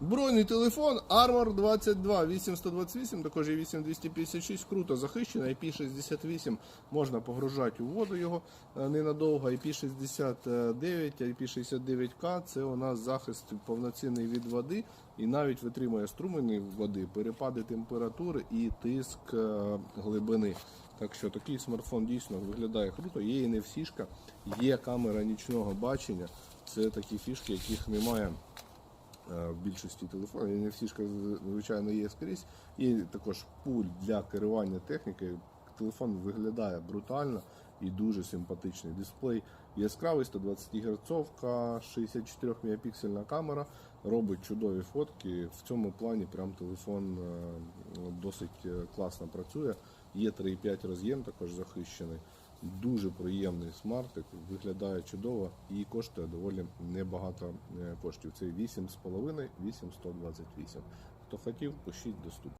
Бронний телефон Armor 22 8128, також є 8256, круто захищена. IP68 можна погружати у воду його е, ненадовго. IP69, IP69K це у нас захист повноцінний від води і навіть витримує струмені води, перепади температури і тиск е, глибини. Так що такий смартфон дійсно виглядає круто. Є і не всішка, є камера нічного бачення. Це такі фішки, яких немає в більшості телефонів. Не всі ж, звичайно, є скрізь. І також пульт для керування технікою. Телефон виглядає брутально і дуже симпатичний. Дисплей яскравий, 120 Гц, 64 мегапіксельна камера, робить чудові фотки. В цьому плані прям телефон е, досить е, класно працює. Є 3,5 роз'єм, також захищений. Дуже приємний смартик, виглядає чудово і коштує доволі небагато е, коштів. Це 8,5, 8,128. Хто хотів, пишіть доступно.